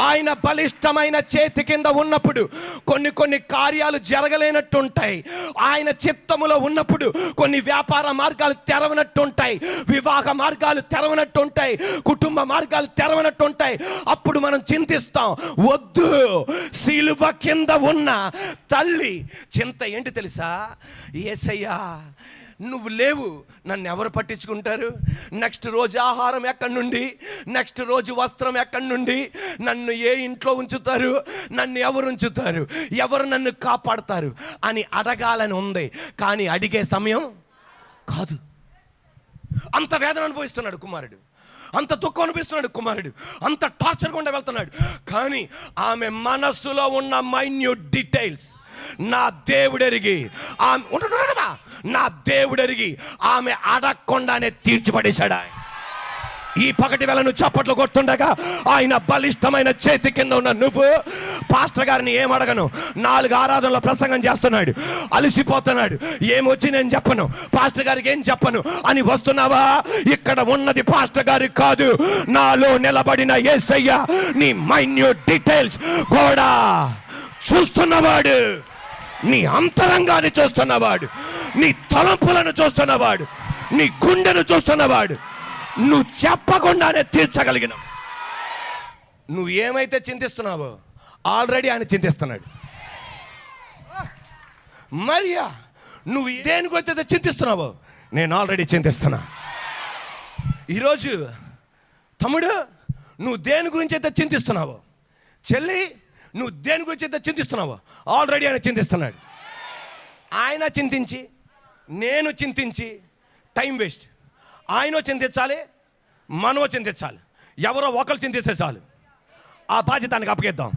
ఆయన బలిష్టమైన చేతి కింద ఉన్నప్పుడు కొన్ని కొన్ని కార్యాలు జరగలేనట్టుంటాయి. ఆయన చిత్తములో ఉన్నప్పుడు కొన్ని వ్యాపార మార్గాలు తెరవనట్టుంటాయి. వివాహ మార్గాలు తెరవనట్టుంటాయి. కుటుంబ మార్గాలు తెరవనట్టుంటాయి. అప్పుడు మనం చింతిస్తాం వద్దు శిలువ కింద ఉన్న తల్లి చింత ఏంటి తెలుసా? ఏసయ్యా నువ్వు లేవు నన్ను ఎవరు పట్టించుకుంటారు? నెక్స్ట్ రోజు ఆహారం ఎక్కడి నుండి? నెక్స్ట్ రోజు వస్త్రం ఎక్కడి నుండి? నన్ను ఏ ఇంట్లో ఉంచుతారు? నన్ను ఎవరు ఉంచుతారు? ఎవరు నన్ను కాపాడతారు? అని అడగాలని ఉంది. కానీ అడిగే సమయం కాదు. అంత వేదన అనుభవిస్తున్నాడు కుమారుడు. అంత దుఃఖం అనిపిస్తున్నాడు కుమారుడు. అంత టార్చర్ గుండా వెళ్తున్నాడు. కానీ ఆమె మనస్సులో ఉన్న మైన్యూట్ డీటెయిల్స్ నా దేవుడెరిగి ఆమె ఉంటున్నాడమ్మా నా దేవుడెరిగి ఆమె అడగకుండానే తీర్చిపడేశాడు ఆయన. ఈ పగటి వేళ నువ్వు చప్పట్లు కొడుతుండగా ఆయన బలిష్టమైన చేతి కింద ఉన్న నువ్వు పాస్టర్ గారిని ఏం అడగను? నాలుగు ఆరాధనలో ప్రసంగం చేస్తున్నాడు. అలసిపోతున్నాడు. ఏమొచ్చి నేను చెప్పను? పాస్టర్ గారికి ఏం చెప్పను? అని వస్తున్నావా? ఇక్కడ ఉన్నది పాస్టర్ గారికి కాదు. నాలో నిలబడిన ఏసయ్య నీ మైన్యూట్ డీటెయిల్స్ కూడా చూస్తున్నవాడు. నీ అంతరంగాన్ని చూస్తున్నవాడు నీ తలంపులను చూస్తున్నవాడు నీ గుండెను చూస్తున్నవాడు నువ్వు చెప్పకుండానే తీర్చగలిగిన నువ్వు ఏమైతే చింతిస్తున్నావో ఆల్రెడీ ఆయన చింతిస్తున్నాడు. మరియా నువ్వు దేని గురించి చింతిస్తున్నావో నేను ఆల్రెడీ చింతిస్తున్నా. ఈరోజు తమ్ముడు నువ్వు దేని గురించి అయితే చింతిస్తున్నావో చెల్లి నువ్వు దేని గురించి అయితే ఆల్రెడీ ఆయన చింతిస్తున్నాడు. ఆయన చింతించి నేను చింతించి టైం వేస్ట్ ఆయన చింతించాలి మనో చింతించాలి. ఎవరో ఒకరు చింతిస్తే చాలు. ఆ బాధ్యత దానికి అప్పగిద్దాం.